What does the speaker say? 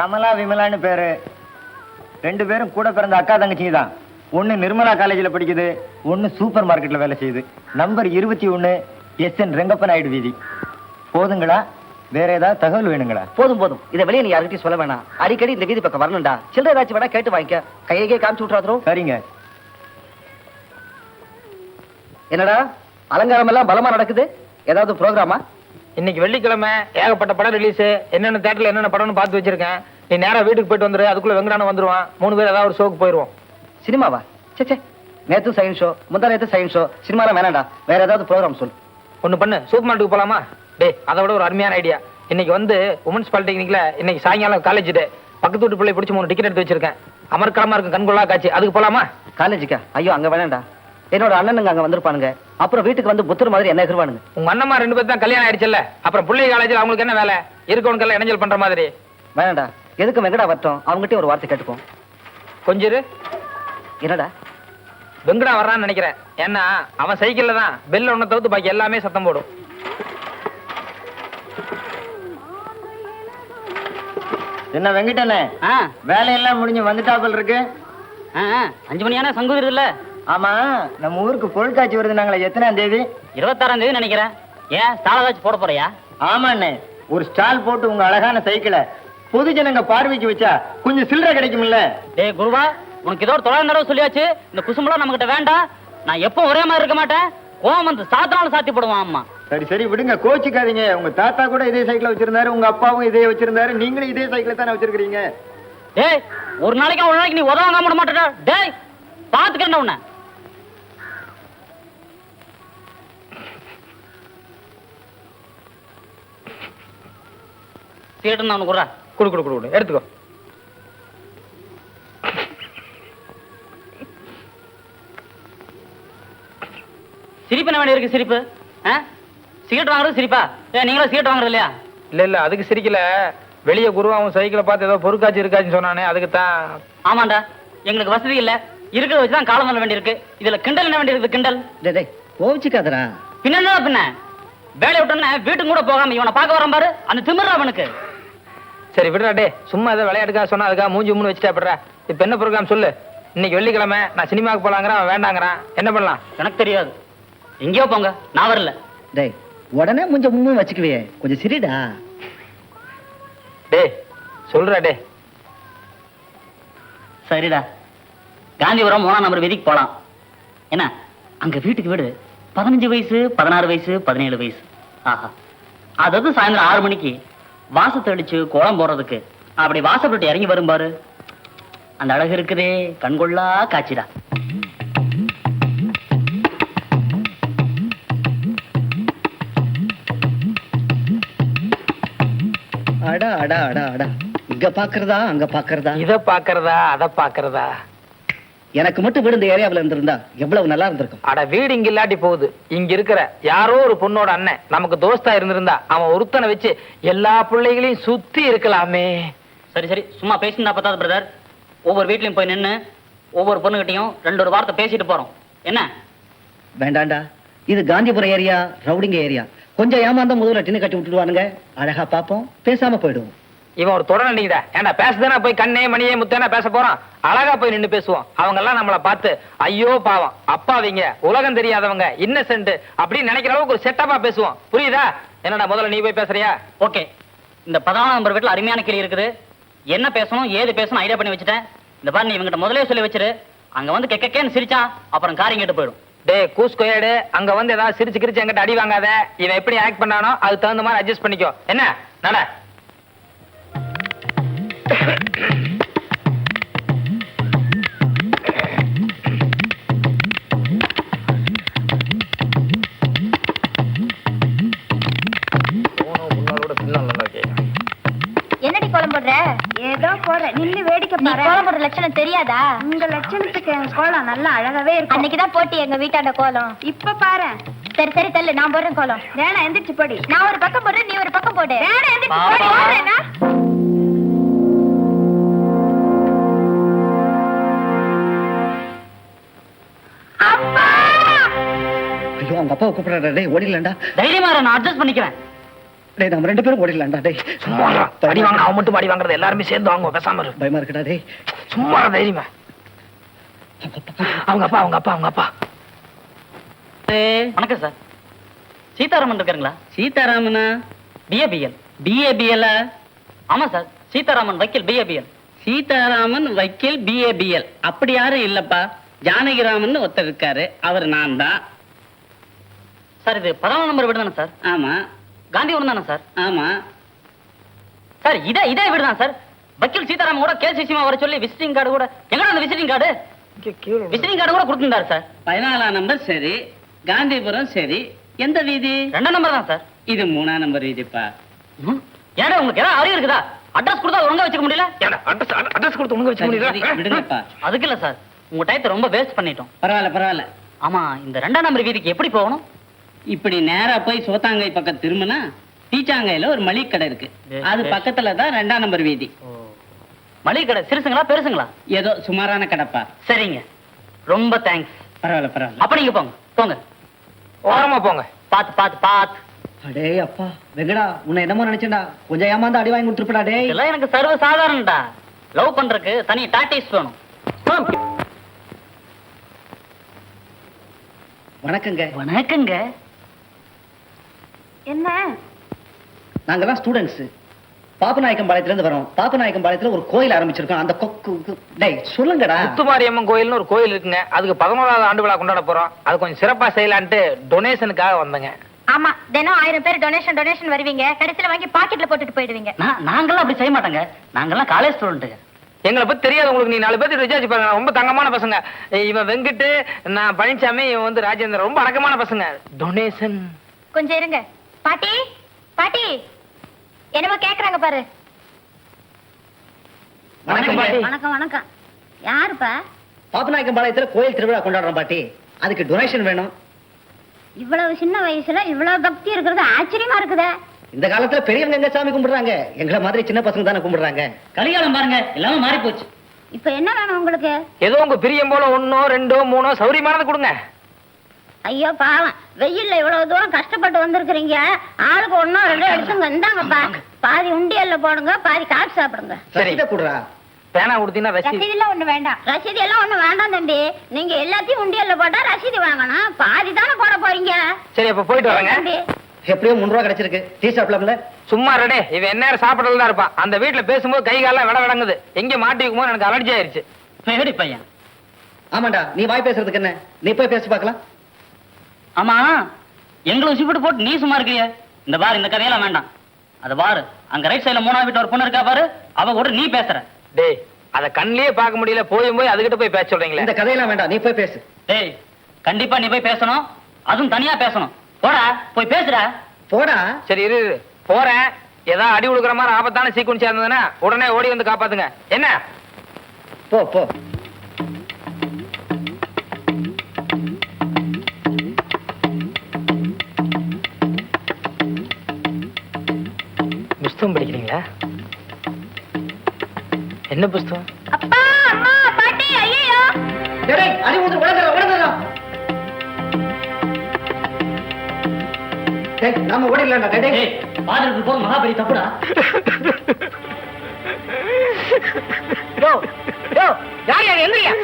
கமலா விமலான்னு பேரு. ரெண்டு பேரும் கூட பிறந்த அக்கா தங்கச்சிங்க தான். ஒன்னு நிர்மலா காலேஜில் படிக்குது ஒன்னு சூப்பர் மார்க்கெட்ல வேலை செய்யுது. நம்பர் இருபத்தி ஒன்னு எஸ் என் ரெங்கப்ப நாயுடு வீதி. போதுங்களா? வேற ஏதாவது தகவல் வேணுங்களா? போதும் போதும். இதை வெளியே நீ யார்கிட்டயும் சொல்ல வேணாம். அடிக்கடி இந்த வீதி பக்கம் வரணும்டா. சில்லறை ஏதாச்சும் வேணா கேட்டு வாங்கிக்க. கையே காமிச்சு விட்டுறாதரும் சரிங்க. என்னடா? அலங்காரம் எல்லாம் பலமா நடக்குது? ஏதாவது ப்ரோக்ராமா இன்னைக்கு வெள்ளிக்கிழமை ஏகப்பட்ட படம் ரிலீஸ் என்னென்ன தேட்டர்ல என்னென்ன படம்னு பார்த்து வச்சிருக்கேன். நீ நேரா வீட்டுக்கு போயிட்டு வந்துரு அதுக்குள்ள வெங்கடானம் வந்துருவான். மூணு பேர் ஏதாவது ஒரு ஷோக்கு போயிருவோம். சினிமாவா? சே சே நேத்து சயின்ஸ் ஷோ முந்தா நேத்து சயின்ஸ் ஷோ சினிமாலாம் வேணாம்டா. வேற ஏதாவது ப்ரோக்ராம் சொல்லு. ஒண்ணு பண்ணு. சூப்பர் மார்க்கெட்டுக்கு போலாமா? டேய் அதை விட ஒரு அருமையான ஐடியா இன்னைக்கு வந்து உமன்ஸ் பாலிடெக்னிக்ல இன்னைக்கு சாயங்காலம் காலேஜ் டே பக்கத்து வீட்டு பிள்ளை பிடிச்சி மூணு டிக்கெட் எடுத்து வச்சிருக்கேன். அமர்க்கலமா இருக்கும் கண்கொள்ளா காட்சி. அதுக்கு போலாமா? காலேஜுக்கா? ஐயோ அங்க வேணாம்டா. என்னோட அண்ணனுங்க அங்க வந்திருப்பானுங்க. அப்புறம் வீட்டுக்கு வந்து புத்தர் மாதிரி என்ன எதிர்வானுங்க உங்க அண்ணம்மா ரெண்டு பேர் தான் கல்யாணம் ஆயிடுச்சுல்ல. அப்புறம் பிள்ளை காலேஜில் அவங்களுக்கு என்ன வேலை? இருக்கவனுக்கெல்லாம் இணைஞ்சல் பண்ற மாதிரி. வேணாம்டா. எதுக்கு வெங்கடா வரட்டும்? அவங்ககிட்ட ஒரு வார்த்தை கேட்டுப்போம் கொஞ்சம் இரு. என்னடா? வெங்கடா வர்றான்னு நினைக்கிறேன். ஏன்னா அவன் சைக்கிள்ல தான் பெல் ஒன்ன தவிர்த்து பாக்கி எல்லாமே சத்தம் போடும். என்ன வெங்கடனே? ஆ. வேலையெல்லாம் முடிஞ்சு வந்துட்டாப்பல் இருக்கு? ஆ ஆ, அஞ்சு மணியான சங்கு வருதுல்ல? ஆமா நம்ம ஊருக்கு பொருட்காட்சி வருது நாங்களே. எத்தனாம் தேதி? இருபத்தாறாம் தேதி நினைக்கிறேன். ஏன் ஸ்டால ஏதாச்சும் போட போறியா? ஆமாண்ணே. ஒரு ஸ்டால் போட்டு உங்க அழகான சைக்கிளை பொது ஜனங்க பார்வைக்கு வச்சா கொஞ்சம் சில்லறை கிடைக்கும்ல. டேய் குருவா உனக்கு ஏதோ ஒரு தொழில் தடவை சொல்லியாச்சு? இந்த குசும்பலாம் நம்மகிட்ட வேண்டாம். நான் எப்போ ஒரே மாதிரி இருக்க மாட்டேன். கோவம் வந்து சாத்தினாலும் சாத்தி போடுவான் அம்மா. சரி சரி விடுங்க. கோச்சிக்காதீங்க. உங்க தாத்தா கூட இதே சைக்கிளை வச்சிருந்தாரு உங்க அப்பாவும் இதே வச்சிருந்தாரு. நீங்களும் இதே சைக்கிளை தானே வச்சிருக்கீங்க டேய் ஒரு நாளைக்கு ஒரு நாளைக்கு நீ உதவாங்க விட மாட்டேடா. டேய் பாத்துக்கிறேன் உன்னை. சீட்டு நான் குடு குடு குடு குடு எடுத்துக்கோ. சிரிப்பு என்ன இருக்கு சிரிப்பு? சிகரெட் வாங்குறது சிரிப்பா? ஏ நீங்களும் சிகரெட் வாங்குறது இல்லையா? இல்ல இல்ல அதுக்கு சிரிக்கல. வெளிய குருவாவும் சைக்கிளை பார்த்து ஏதோ பொறுக்காச்சு இருக்காச்சுன்னு சொன்னானே அதுக்கு தான். ஆமாண்டா. எங்களுக்கு வசதி இல்ல. இருக்கிறத வச்சு தான் காலம் பண்ண வேண்டியிருக்கு. இதுல கிண்டல் என்ன வேண்டியிருக்கு கிண்டல்? டேய் கோவிச்சுக்காதடா. பின்ன என்னடா பின்ன? வேலையை விட்டோன்னே வீட்டுக்கு கூட போகாம இவனை பார்க்க வரான் பாரு. அந்த திமிரா அவனுக்கு. சரி விடுறா டே சும்மா ஏதோ விளையாட்டுக்கா சொன்னா அதுக்காக மூஞ்சி மூணு வச்சுட்டா விடுறா இப்ப என்ன ப்ரோக்ராம் சொல்லு? இன்னைக்கு வெள்ளிக்கிழமை நான் சினிமாவுக்கு போலாங்கிறான் வேண்டாங்கிறான். என்ன பண்ணலாம்? எனக்கு தெரியாது. எங்கேயோ போங்க. நான் வரல. டேய் உடனே முஞ்ச மும்மும் வச்சுக்குவே கொஞ்சம் சிரிடா. டே சொல்றா டே சரிடா. காந்திபுரம் மூணாம் நம்பர் வீதிக்கு போலாம். என்ன? அங்க வீட்டுக்கு வீடு. பதினஞ்சு வயசு பதினாறு வயசு பதினேழு வயசு. ஆஹா. அதாவது சாயந்தரம் ஆறு மணிக்கு வாசத்தை அடிச்சு கோலம் போடுறதுக்கு. அப்படி வாசப்பட்டு இறங்கி வரும் பாரு. அந்த அழகு இருக்குதே கண்கொள்ளா காட்சிடா அடா அடா அடா அடா. இங்க பாக்குறதா அங்க பாக்குறதா? இத பாக்குறதா அத பாக்குறதா? எனக்கு மட்டும் வீடு இந்த ஏரியாவுல இருந்திருந்தா எவ்வளவு நல்லா இருந்திருக்கும். அட வீடு இங்க இல்லாட்டி போகுது. இங்க இருக்கிற யாரோ ஒரு பொண்ணோட அண்ணன் நமக்கு தோஸ்தா இருந்திருந்தா அவன் ஒருத்தனை வச்சு எல்லா பிள்ளைகளையும் சுத்தி இருக்கலாமே. சரி சரி. சும்மா பேசியிருந்தா பத்தாது பிரதர் ஒவ்வொரு வீட்லயும் போய் நின்னு ஒவ்வொரு பொண்ணுகிட்டயும் ரெண்டு ஒரு வார்த்தை பேசிட்டு போறோம். என்ன? வேண்டாண்டா. இது காந்திபுரம் ஏரியா ரவுடிங்க ஏரியா கொஞ்சம் ஏமாந்தா முதல்ல டின்னு கட்டி விட்டுடுவானுங்க. அழகா பாப்போம் பேசாம போயிடுவோம். இவன் ஒரு தொடர் நீங்க ஏன்டா பேசுதானே? போய் கண்ணே மணியே முத்தேனா பேச போறான்? அழகா போய் நின்னு பேசுவோம். அவங்க எல்லாம் நம்மள பார்த்து ஐயோ பாவம். அப்பாவிங்க. உலகம் தெரியாதவங்க. இன்னசென்ட் அப்படின்னு நினைக்கிற அளவுக்கு ஒரு செட்டப்பா பேசுவோம். புரியுதா? என்னடா முதல்ல நீ போய் பேசுறியா? ஓகே. இந்த பதினாலாம் நம்பர் வீட்டுல அருமையான கிளி இருக்குது. என்ன பேசணும் ஏது பேசணும் ஐடியா பண்ணி வச்சுட்டேன். இந்த பாரு நீ இவங்கிட்ட முதலே சொல்லி வச்சிரு. அங்க வந்து கெக்கேன்னு சிரிச்சா அப்புறம் காரியம் கேட்டு போயிடும். டேய் கூஸ்கோயடு அங்க வந்து ஏதாவது சிரிச்சு கிரிச்சு என்கிட்ட அடி வாங்காத. இவன் எப்படி ஆக்ட் பண்ணானோ அதுக்கு தகுந்த மாதிரி அட்ஜஸ்ட் பண்ணிக்கோ. என்ன? நட. என்னடி கோலம் போடுற? ஏதோ போறேன் நின்னு வேடிக்கை பாரு. கோலம் போடுற லட்சணம் தெரியாதா? உங்க லட்சணத்துக்கு என் கோலம் நல்லா அழகாவே இருக்கும். அன்னைக்குதான் போட்டி எங்க வீட்டாண்ட கோலம். இப்ப பாரு. சரி சரி தள்ளு. நான் போடுறேன் கோலம். வேணா எந்திரிச்சு போடி. நான் ஒரு பக்கம் போடுறேன் நீ ஒரு பக்கம் போடு. வேணா எந்திரிச்சு போடி ஐயோ அவங்க அப்பாவை கூப்பிடுறா டேய் ஓடிலண்டா தைரியமா இரு, நான் அட்ஜஸ்ட் பண்ணிக்கிறேன். டேய் நம்ம ரெண்டு பேரும் ஓடிடலாம்டா டேய். சும்மா இருடா. அடி வாங்க அவன் மட்டும் அடி வாங்குறது எல்லாருமே சேர்ந்து வாங்குவோம் பேசாம இரு. பயமா இருக்குடா டேய். சும்மா இரு, தைரியமா. அவங்க அப்பா. அவங்க அப்பா அவங்க அப்பா வணக்கம் சார். சீதாராமன் இருக்காருங்களா? சீதாராமனா? பிஏபிஎல் பிஏபிஎல் ஆமா சார் சீதாராமன் வக்கீல் பிஏபிஎல் சீதாராமன் வக்கீல் பிஏபிஎல் அப்படி யாரும் இல்லப்பா. ஜானகிராமன் ஒருத்தர் இருக்காரு அவர் நான் தான் சார் இது பதினாலாம் நம்பர் வீடு தானே சார்? ஆமா. காந்திபுரம் தானே சார்? ஆமா. சார் இதே இதே வீடு தான் சார். வக்கீல் சீதாராமன் கூட கேஸ் விஷயமா வர சொல்லி விசிட்டிங் கார்டு கூட எங்கடா அந்த விசிட்டிங் கார்டு விசிட்டிங் கார்டு கூட கொடுத்துருந்தாரு சார். பதினாலாம் நம்பர் சரி காந்திபுரம் சரி. எந்த வீதி? ரெண்டாம் நம்பர் தான் சார். இது மூணாம் நம்பர் வீதிப்பா. ஏடா உங்களுக்கு ஏதாவது அறிவு இருக்குதா? அட்ரஸ் கொடுத்தா ஒழுங்கா வச்சுக்க முடியல? அட்ரஸ் அட்ரஸ் கொடுத்து உங்க வச்சு சரி, முடியுதா சரி, விடுங்கப்பா. அதுக்கு இல்ல சார். உங்க டயத்தை ரொம்ப வேஸ்ட் பண்ணிட்டோம். பரவாயில்ல பரவாயில்ல. ஆமா இந்த ரெண்டாம் நம்பர் வீதிக்கு எப்படி போகணும்? இப்படி நேரா போய் சோத்தாங்கை பக்கம் திரும்பினா டீச்சாங்கையில ஒரு மளிகை கடை இருக்கு அது. பக்கத்துல தான் ரெண்டாம் நம்பர் வீதி. மளிகை கடை சிறுசுங்களா பெருசுங்களா? ஏதோ சுமாரான கடைப்பா. சரிங்க. ரொம்ப தேங்க்ஸ் பரவாயில்ல பரவாயில்ல. அப்ப நீங்க போங்க போங்க. ஓரமா போங்க. பாத்து பாத்து பாத்து. அடே அப்பா. வெங்கடா உன்னை என்னமோ நினைச்சேன்டா. கொஞ்சம் ஏமாந்து அடி வாங்கி கொடுத்துருப்படா டேய். இதெல்லாம் எனக்கு சர்வ சாதாரணடா லவ் பண்றதுக்கு தனி டாட்டிஸ் வேணும். வணக்கங்க. வணக்கங்க. என்ன? நாங்கெல்லாம் ஸ்டூடெண்ட்ஸ் பாப்பநாயக்கம் பாளையத்துல இருந்து வரோம். பாப்பநாயக்கம் பாளையத்துல ஒரு கோயில் ஆரம்பிச்சிருக்கோம். அந்த கொக்கு டேய் சொல்லுங்கடா. முத்துமாரியம்மன் கோயில்னு ஒரு கோயில் இருக்குங்க. அதுக்கு பதினோராவது ஆண்டு விழா கொண்டாட போறோம். அது கொஞ்சம் சிறப்பா செய்யலான்ட்டு டொனேஷனுக்காக வந்தேங்க. ஆமா தினம் ஆயிரம் பேர் டொனேஷன் டொனேஷன் வருவீங்க. கடைசியில வாங்கி பாக்கெட்ல போட்டுட்டு போயிடுவீங்க. நான் நாங்கெல்லாம் அப்படி செய்ய மாட்டோங்க. நாங்கெல்லாம் காலேஜ் ஸ்டூடெண்ட்டுங்க எங்களை பத்தி தெரியாது உங்களுக்கு. நீ நாலு பேர்த்து விசாரிச்சு பாருங்க ரொம்ப தங்கமான பசங்க. இவன் வெங்கிட்டு நான் பழனிசாமி இவன் வந்து ராஜேந்திரன். ரொம்ப அடக்கமான பசங்க. டொனேஷன் கொஞ்சம் இருங்க. பாட்டி பாட்டி. என்னமோ கேக்குறாங்க பாரு. வணக்கம் வணக்கம் யாருப்பா? பாப்பநாயக்கம் பாளையத்துல கோயில் திருவிழா கொண்டாடுறோம் பாட்டி. அதுக்கு டொனேஷன் வேணும். இவ்வளவு சின்ன வயசுல இவ்வளவு பக்தி இருக்கிறது ஆச்சரியமா இருக்குதே. இந்த காலத்துல பெரியவங்க எங்க சாமி கும்பிடுறாங்க? எங்களை மாதிரி சின்ன பசங்க தானே கும்பிடுறாங்க. கலிகாலம் பாருங்க எல்லாமே மாறி போச்சு இப்ப என்ன வேணும் உங்களுக்கு? ஏதோ உங்க பிரியம் போல ஒன்னோ ரெண்டோ மூணோ சௌரியமானது கொடுங்க. ஐயோ பாவம். வெயில்ல இவ்வளவு தூரம் கஷ்டப்பட்டு வந்திருக்கிறீங்க. ஆளுக்கு ஒன்னோ ரெண்டோ எடுத்துங்க. இந்தாங்கப்பா. பாதி உண்டியல்ல போடுங்க பாதி காசு சாப்பிடுங்க. ரசீதை குடுறா பேனா கொடுத்தீங்கன்னா ரசீது. ஒண்ணு வேண்டாம். ரசீது எல்லாம் ஒண்ணு வேண்டாம் தம்பி. நீங்க எல்லாத்தையும் உண்டியல்ல போட்டா ரசீது வாங்கணும். பாதி தானே போட போறீங்க. சரி அப்ப போயிட்டு வரேங்க தம்பி. எப்படியோ முந்நூறு ரூபா கிடைச்சிருக்கு. டீ சாப்பிடலாம்ல? சும்மா ரெடே இவன் என்ன சாப்பிடல தான் இருப்பான் அந்த வீட்டுல பேசும்போது கை காலம் விட விடங்குது. எங்க மாட்டி வைக்குமோ எனக்கு அலர்ஜி ஆயிருச்சு. பேடி பையன்? ஆமாண்டா. நீ வாய் பேசுறதுக்கு என்ன? நீ போய் பேசி பார்க்கலாம். ஆமா எங்களை உசிப்பிட்டு போட்டு நீ சும்மா இருக்கிய. இந்த பாரு இந்த கதையெல்லாம் வேண்டாம். அது பாரு அங்க ரைட் சைடுல மூணாவது வீட்டு ஒரு பொண்ணு இருக்கா பாரு அவ கூட நீ பேசுற. டேய் அத கண்ணிலேயே பார்க்க முடியல போயும் போய் அதுகிட்ட போய் பேச சொல்றீங்களே. இந்த கதையெல்லாம் வேண்டாம் நீ போய் பேசு. டேய் கண்டிப்பா நீ போய் பேசணும். அதுவும் தனியா பேசணும். போடா போய் பேசுடா. போடா. சரி இரு இரு. போறேன். ஏதாவது அடி உழுக்கிற மாதிரி ஆபத்தான சீக்குவன்ஸ் இருந்ததுன்னா உடனே ஓடி வந்து காப்பாத்துங்க. என்ன? போ போ. புஸ்தகம் படிக்கிறீங்களா? என்ன புஸ்தகம்? அப்பா அம்மா பாட்டி ஐயோ டேய், அடி ஊத்து உடனே உடனே டேய் நாம ஓடிடலாம்டா டேய், டேய். பாதிரத்துக்கு போற மகாபலி தப்புடா. யோ யோ யார் யார் எந்திரியா?